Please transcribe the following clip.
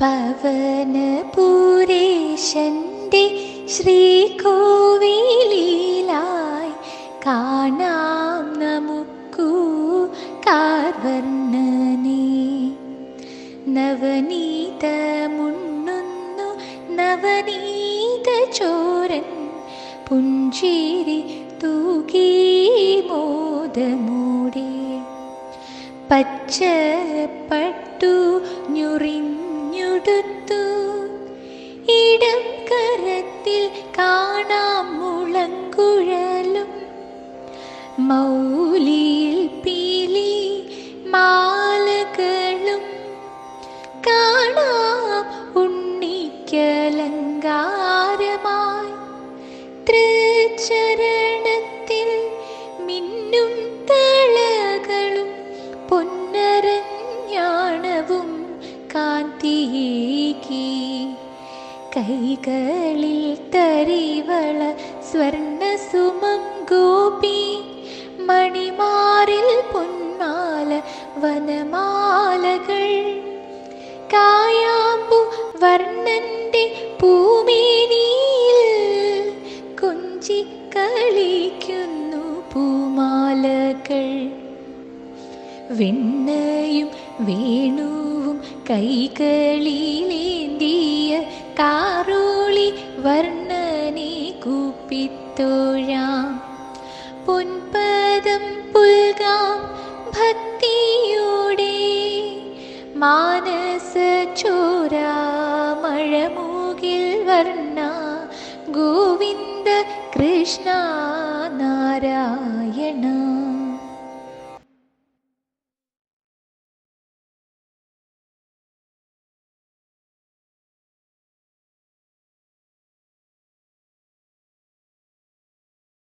പവനപുരേശന്റെ ശ്രീകോവിലീലായി കാണാം നമുക്കു കാർവർണനെ. നവനീതമുണ്ണുന്നു നവനീത ചോരൻ പുഞ്ചിരി തൂകി മോദമൂടെ. പച്ചപ്പട്ടു ഞുറിഞ്ഞുടുത്തു ഇടം കരത്തിൽ കാണാം മുളങ്കുഴലും. മൗലിയിൽ പീലി മാലകളും. കാണാം ഉണ്ണിക്കലങ്കാരമായി. തൃച്ചരണത്തിൽ മിന്നും തളകളും. പൊന്നരഞ്ഞാണവും കാന്തിയേകി കൈകളിൽ തരിവള സ്വർണ സുമം ഗോപി മണിമാറിൽ പൊന്മാല വനമാലകൾ. കായാമ്പു വർണന്റെ പൂമേനിയിൽ കൊഞ്ചി കളിക്കുന്നു പൂമാലകൾ. വെണ്ണയും വേണുവും കൈകളിലേന്തിയ കാറോളി വർണനെ കൂപ്പിത്തോഴാം. പൊൻപദം പുൽകാം ഭക്തിയോടെ മാനസ ചോരാമഴമൂകിൽ വർണ ഗോവിന്ദ കൃഷ്ണ നാരായണ